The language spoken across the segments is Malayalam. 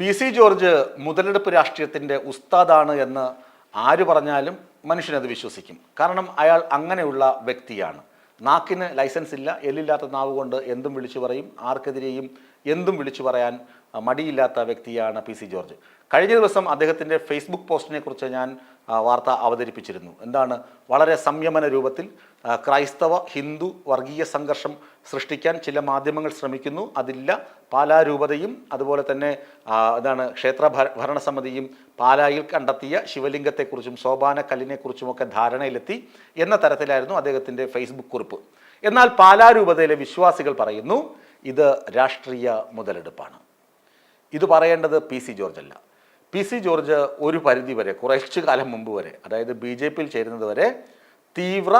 പി സി ജോർജ് മുതലെടുപ്പ് രാഷ്ട്രീയത്തിന്റെ ഉസ്താദാണ് എന്ന് ആര് പറഞ്ഞാലും മനുഷ്യനത് വിശ്വസിക്കും. കാരണം അയാൾ അങ്ങനെയുള്ള വ്യക്തിയാണ്. നാക്കിന് ലൈസൻസ് ഇല്ല എല്ലില്ലാത്ത നാവ് കൊണ്ട് എന്തും വിളിച്ചു പറയും ആർക്കെതിരെയും എന്തും വിളിച്ചു പറയാൻ മടിയില്ലാത്ത വ്യക്തിയാണ് പി സി ജോർജ്. കഴിഞ്ഞ ദിവസം അദ്ദേഹത്തിന്റെ ഫേസ്ബുക്ക് പോസ്റ്റിനെ കുറിച്ച് ഞാൻ വാർത്ത അവതരിപ്പിച്ചിരുന്നു. എന്താണ്? വളരെ സംയമന രൂപത്തിൽ ക്രൈസ്തവ ഹിന്ദു വർഗീയ സംഘർഷം സൃഷ്ടിക്കാൻ ചില മാധ്യമങ്ങൾ ശ്രമിക്കുന്നു. അതില്ല പാലാ രൂപതയും അതുപോലെ തന്നെ എന്താണ് ക്ഷേത്ര ഭര- ഭരണസമിതിയും പാലായിൽ കണ്ടെത്തിയ ശിവലിംഗത്തെക്കുറിച്ചും സോപാന കല്ലിനെക്കുറിച്ചുമൊക്കെ ധാരണയിലെത്തി എന്ന തരത്തിലായിരുന്നു അദ്ദേഹത്തിന്റെ ഫേസ്ബുക്ക് കുറിപ്പ്. എന്നാൽ പാലാ രൂപതയിലെ വിശ്വാസികൾ പറയുന്നു ഇത് രാഷ്ട്രീയ മുതലെടുപ്പാണ്. ഇത് പറയേണ്ടത് പി സി ജോർജ് അല്ല. പി സി ജോർജ് ഒരു പരിധി വരെ കുറച്ചു കാലം മുമ്പ് വരെ അതായത് ബി ജെ പിയിൽ ചേരുന്നത് വരെ തീവ്ര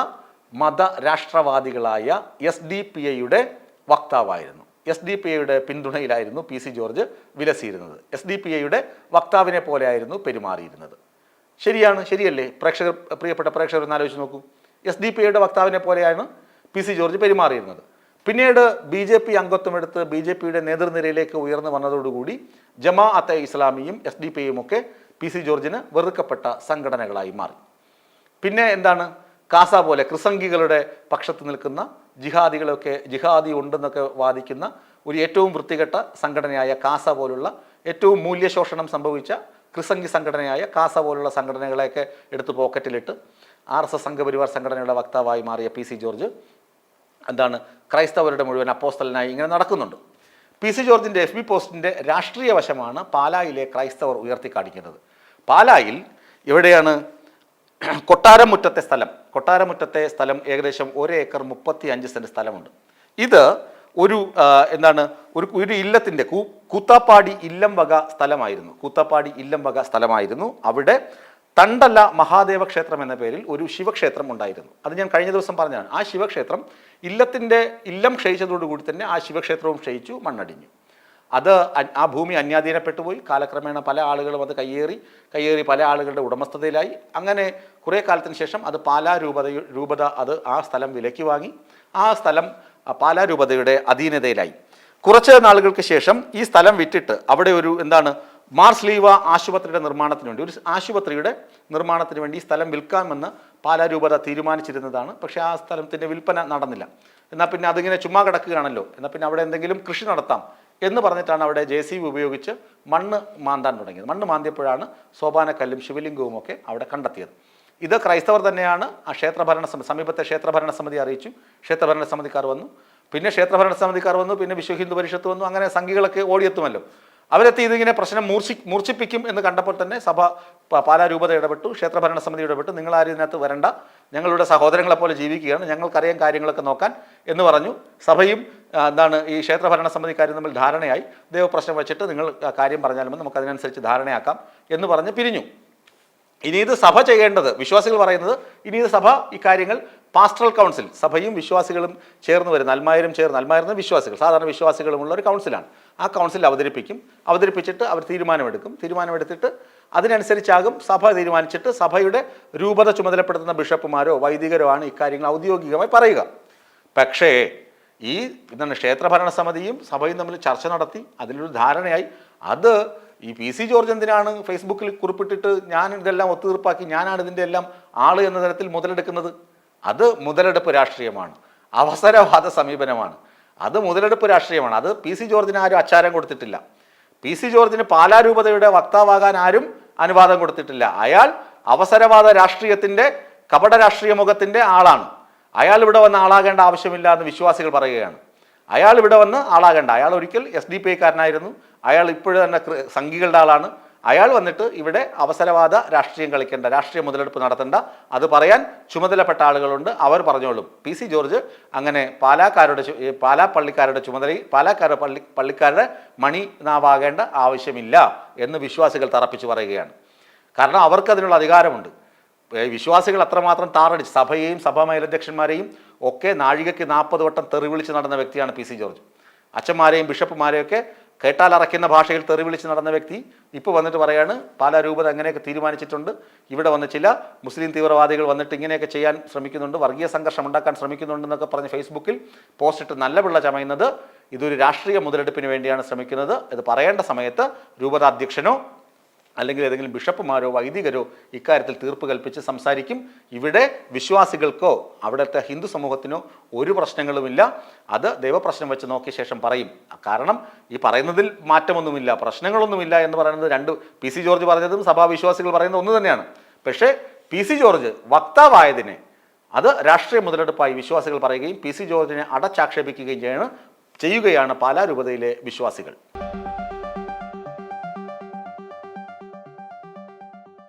മത രാഷ്ട്രവാദികളായ എസ് ഡി പി ഐയുടെ വക്താവായിരുന്നു. എസ് ഡി പി ഐയുടെ പിന്തുണയിലായിരുന്നു പി സി ജോർജ് വിലസിയിരുന്നത് എസ് ഡി പി ഐയുടെ വക്താവിനെ പോലെയായിരുന്നു പെരുമാറിയിരുന്നത്. ശരിയാണ് ശരിയല്ലേ? പ്രേക്ഷകർ പ്രിയപ്പെട്ട പ്രേക്ഷകർ ഒന്ന് ആലോചിച്ച് നോക്കൂ. എസ് ഡി പി ഐയുടെ വക്താവിനെ പോലെയാണ് പി സി ജോർജ് പെരുമാറിയിരുന്നത്. പിന്നീട് ബി ജെ പി അംഗത്വമെടുത്ത് ബി ജെ പിയുടെ നേതൃനിരയിലേക്ക് ഉയർന്നു വന്നതോടുകൂടി ജമാ അത്തെ ഇസ്ലാമിയും എസ് ഡി പി ഐയും ഒക്കെ പി സി ജോർജിന് വെറുക്കപ്പെട്ട സംഘടനകളായി മാറി. പിന്നെ എന്താണ്? കാസ പോലെ ക്രിസംഗികളുടെ പക്ഷത്ത് നിൽക്കുന്ന ജിഹാദികളൊക്കെ ജിഹാദി ഉണ്ടെന്നൊക്കെ വാദിക്കുന്ന ഒരു ഏറ്റവും വൃത്തികെട്ട സംഘടനയായ കാസ പോലുള്ള ഏറ്റവും മൂല്യശോഷണം സംഭവിച്ച ക്രിസംഗി സംഘടനയായ കാസ പോലുള്ള സംഘടനകളെയൊക്കെ എടുത്ത് പോക്കറ്റിലിട്ട് ആർ എസ് എസ് സംഘപരിവാർ സംഘടനയുടെ വക്താവായി മാറിയ പി സി ജോർജ് എന്താണ് ക്രൈസ്തവരുടെ മുഴുവൻ അപ്പോസ്റ്റലിനായി ഇങ്ങനെ നടക്കുന്നുണ്ട്. പി സി ജോർജിന്റെ എഫ് ബി പോസ്റ്റിന്റെ രാഷ്ട്രീയ വശമാണ് പാലായിലെ ക്രൈസ്തവർ ഉയർത്തിക്കാണിക്കുന്നത്. പാലായിൽ ഇവിടെയാണ് കൊട്ടാരമുറ്റത്തെ സ്ഥലം? കൊട്ടാരമുറ്റത്തെ സ്ഥലം ഏകദേശം ഒരു ഏക്കർ മുപ്പത്തി അഞ്ച് സെന്റ് സ്ഥലമുണ്ട്. ഇത് ഒരു എന്താണ് ഒരു ഒരു ഇല്ലത്തിന്റെ കൂ കൂത്താപ്പാടി ഇല്ലം വക സ്ഥലമായിരുന്നു. കൂത്താപ്പാടി ഇല്ലം വക സ്ഥലമായിരുന്നു. അവിടെ തണ്ടല്ല മഹാദേവ ക്ഷേത്രം എന്ന പേരിൽ ഒരു ശിവക്ഷേത്രം ഉണ്ടായിരുന്നു. അത് ഞാൻ കഴിഞ്ഞ ദിവസം പറഞ്ഞതാണ്. ആ ശിവക്ഷേത്രം ഇല്ലത്തിന്റെ ഇല്ലം ക്ഷയിച്ചതോടുകൂടി തന്നെ ആ ശിവക്ഷേത്രവും ക്ഷയിച്ചു മണ്ണടിഞ്ഞു. അത് ആ ഭൂമി അന്യാധീനപ്പെട്ടു പോയി കാലക്രമേണ പല ആളുകളും അത് കയ്യേറി കയ്യേറി പല ആളുകളുടെ ഉടമസ്ഥതയിലായി. അങ്ങനെ കുറേ കാലത്തിന് ശേഷം അത് പാലാ രൂപത രൂപത അത് ആ സ്ഥലം വിലക്കി വാങ്ങി. ആ സ്ഥലം പാലാ രൂപതയുടെ അധീനതയിലായി. കുറച്ച് നാളുകൾക്ക് ശേഷം ഈ സ്ഥലം വിറ്റിട്ട് അവിടെ ഒരു എന്താണ് മാർസ്ലീവ ആശുപത്രിയുടെ നിർമ്മാണത്തിന് വേണ്ടി. ഒരു ആശുപത്രിയുടെ നിർമ്മാണത്തിന് വേണ്ടി സ്ഥലം വിൽക്കാമെന്ന് പാലാ രൂപത തീരുമാനിച്ചിരുന്നതാണ്. പക്ഷേ ആ സ്ഥലത്തിന്റെ വിൽപ്പന നടന്നില്ല. എന്നാൽ പിന്നെ അതിങ്ങനെ ചുമ്മാ കിടക്കുകയാണല്ലോ. എന്നാൽ പിന്നെ അവിടെ എന്തെങ്കിലും കൃഷി നടത്താം എന്ന് പറഞ്ഞിട്ടാണ് അവിടെ ജെ സി ബി ഉപയോഗിച്ച് മണ്ണ് മാന്താൻ തുടങ്ങിയത്. മണ്ണ് മാന്തിയപ്പോഴാണ് സോപാനക്കല്ലും ശിവലിംഗവും ഒക്കെ അവിടെ കണ്ടെത്തിയത്. ഇത് ക്രൈസ്തവർ തന്നെയാണ് ആ ക്ഷേത്രഭരണ സമിതി സമീപത്തെ ക്ഷേത്രഭരണ സമിതി അറിയിച്ചു. ക്ഷേത്രഭരണ സമിതിക്കാർ വന്നു. പിന്നെ ക്ഷേത്രഭരണ സമിതിക്കാർ വന്നു. പിന്നെ വിശ്വ ഹിന്ദു പരിഷത്ത് വന്നു. അങ്ങനെ സംഘികളൊക്കെ ഓടിയെത്തുമല്ലോ. അവരെത്തി ഇതിങ്ങനെ പ്രശ്നം മൂർച്ഛി മൂർച്ഛിപ്പിക്കും എന്ന് കണ്ടപ്പോൾ തന്നെ സഭ പാലാ രൂപത ഇടപെട്ടു ക്ഷേത്രഭരണ സമിതി ഇടപെട്ടു. നിങ്ങൾ ആരും ഇതിനകത്ത് വരണ്ട. ഞങ്ങളുടെ സഹോദരങ്ങളെ പോലെ ജീവിക്കുകയാണ്. ഞങ്ങൾക്കറിയാം കാര്യങ്ങളൊക്കെ നോക്കാൻ എന്ന് പറഞ്ഞു. സഭയും എന്താണ് ഈ ക്ഷേത്രഭരണ സമിതിക്കാരും തമ്മിൽ ധാരണയായി. ദൈവപ്രശ്നം വെച്ചിട്ട് നിങ്ങൾ കാര്യം പറഞ്ഞാലും നമുക്ക് അതിനനുസരിച്ച് ധാരണയാക്കാം എന്ന് പറഞ്ഞ് പിരിഞ്ഞു. ഇനി ഇത് സഭ ചെയ്യേണ്ടത് വിശ്വാസികൾ പറയുന്നത് ഇനി ഇത് സഭ ഇക്കാര്യങ്ങൾ പാസ്റ്ററൽ കൗൺസിൽ സഭയും വിശ്വാസികളും ചേർന്ന് വരുന്ന അൽമായരും ചേർന്ന് അൽമായിരുന്ന വിശ്വാസികൾ സാധാരണ വിശ്വാസികളുമുള്ള ഒരു കൗൺസിലാണ്. ആ കൗൺസിൽ അവതരിപ്പിക്കും. അവതരിപ്പിച്ചിട്ട് അവർ തീരുമാനമെടുക്കും. തീരുമാനമെടുത്തിട്ട് അതിനനുസരിച്ചാകും സഭ തീരുമാനിച്ചിട്ട് സഭയുടെ രൂപത ചുമതലപ്പെടുത്തുന്ന ബിഷപ്പുമാരോ വൈദികരോ ആണ് ഇക്കാര്യങ്ങൾ ഔദ്യോഗികമായി പറയുക. പക്ഷേ ഈ എന്താണ് ക്ഷേത്രഭരണ സമിതിയും സഭയും തമ്മിൽ ചർച്ച നടത്തി. അതിലൊരു ധാരണയായി അത് ഈ പി സി ജോർജ് എന്തിനാണ് ഫേസ്ബുക്കിൽ കുറിപ്പിട്ടിട്ട് ഞാൻ ഇതെല്ലാം ഒത്തുതീർപ്പാക്കി ഞാനാണ് ഇതിന്റെ എല്ലാം ആൾ എന്ന തരത്തിൽ മുതലെടുക്കുന്നത്? അത് മുതലെടുപ്പ് രാഷ്ട്രീയമാണ്. അവസരവാദ സമീപനമാണ്. അത് മുതലെടുപ്പ് രാഷ്ട്രീയമാണ്. അത് പി സി ജോർജിന് ആരും അച്ചാരം കൊടുത്തിട്ടില്ല. പി സി ജോർജിന് പാലാരൂപതയുടെ വക്താവാകാൻ ആരും അനുവാദം കൊടുത്തിട്ടില്ല. അയാൾ അവസരവാദ രാഷ്ട്രീയത്തിന്റെ കപട രാഷ്ട്രീയ മുഖത്തിന്റെ ആളാണ്. അയാൾ ഇവിടെ വന്ന് ആളാകേണ്ട ആവശ്യമില്ല എന്ന് വിശ്വാസികൾ പറയുകയാണ്. അയാൾ ഇവിടെ വന്ന് ആളാകേണ്ട. അയാൾ ഒരിക്കൽ എസ് ഡി പി ഐക്കാരനായിരുന്നു. അയാൾ ഇപ്പോഴും തന്നെ സംഘികളുടെ ആളാണ്. അയാൾ വന്നിട്ട് ഇവിടെ അവസരവാദ രാഷ്ട്രീയം കളിക്കേണ്ട രാഷ്ട്രീയ മുതലെടുപ്പ് നടത്തേണ്ട അത് പറയാൻ ചുമതലപ്പെട്ട ആളുകളുണ്ട്. അവർ പറഞ്ഞോളും. പി സി ജോർജ് അങ്ങനെ പാലാക്കാരുടെ പാലാ പള്ളിക്കാരുടെ ചുമതല പാലാക്കാരുടെ പള്ളി പള്ളിക്കാരുടെ മണി നാവാകേണ്ട ആവശ്യമില്ല എന്ന് വിശ്വാസികൾ തറപ്പിച്ചു പറയുകയാണ്. കാരണം അവർക്ക് അതിനുള്ള അധികാരമുണ്ട് വിശ്വാസികൾ അത്രമാത്രം താറടിച്ച് സഭയെയും സഭാ മേലധ്യക്ഷന്മാരെയും ഒക്കെ നാഴികയ്ക്ക് നാൽപ്പത് വട്ടം തെറിവിളിച്ച് നടന്ന വ്യക്തിയാണ് പി സി ജോർജ്. അച്ഛന്മാരെയും ബിഷപ്പുമാരെയൊക്കെ കേട്ടാൽ അറയ്ക്കുന്ന ഭാഷയിൽ തെറി വിളിച്ച് നടന്ന വ്യക്തി ഇപ്പോൾ വന്നിട്ട് പറയാണ് പാലാ രൂപത അങ്ങനെയൊക്കെ തീരുമാനിച്ചിട്ടുണ്ട് ഇവിടെ വന്ന് ചില മുസ്ലിം തീവ്രവാദികൾ വന്നിട്ട് ഇങ്ങനെയൊക്കെ ചെയ്യാൻ ശ്രമിക്കുന്നുണ്ട് വർഗീയ സംഘർഷം ഉണ്ടാക്കാൻ ശ്രമിക്കുന്നുണ്ടെന്നൊക്കെ പറഞ്ഞ് ഫേസ്ബുക്കിൽ പോസ്റ്റ് ഇട്ട് നല്ല പിള്ള ചമയുന്നത് ഇതൊരു രാഷ്ട്രീയ മുതലെടുപ്പിന് വേണ്ടിയാണ് ശ്രമിക്കുന്നത്. ഇത് പറയേണ്ട സമയത്ത് രൂപതാധ്യക്ഷനോ അല്ലെങ്കിൽ ഏതെങ്കിലും ബിഷപ്പുമാരോ വൈദികരോ ഇക്കാര്യത്തിൽ തീർപ്പ് കൽപ്പിച്ച് സംസാരിക്കും. ഇവിടെ വിശ്വാസികൾക്കോ അവിടുത്തെ ഹിന്ദു സമൂഹത്തിനോ ഒരു പ്രശ്നങ്ങളുമില്ല. അത് ദൈവപ്രശ്നം വെച്ച് നോക്കിയ ശേഷം പറയും. കാരണം ഈ പറയുന്നതിൽ മാറ്റമൊന്നുമില്ല പ്രശ്നങ്ങളൊന്നുമില്ല എന്ന് പറയുന്നത് രണ്ട് പി സി ജോർജ് പറഞ്ഞതും സഭാവിശ്വാസികൾ പറയുന്നത് ഒന്ന് തന്നെയാണ്. പക്ഷേ പി സി ജോർജ് വക്താവായതിനെ അത് രാഷ്ട്രീയ മുതലെടുപ്പായി വിശ്വാസികൾ പറയുകയും പി സി ജോർജിനെ അടച്ചാക്ഷേപിക്കുകയും ചെയ്യുകയാണ് പാലാ രൂപതയിലെ വിശ്വാസികൾ.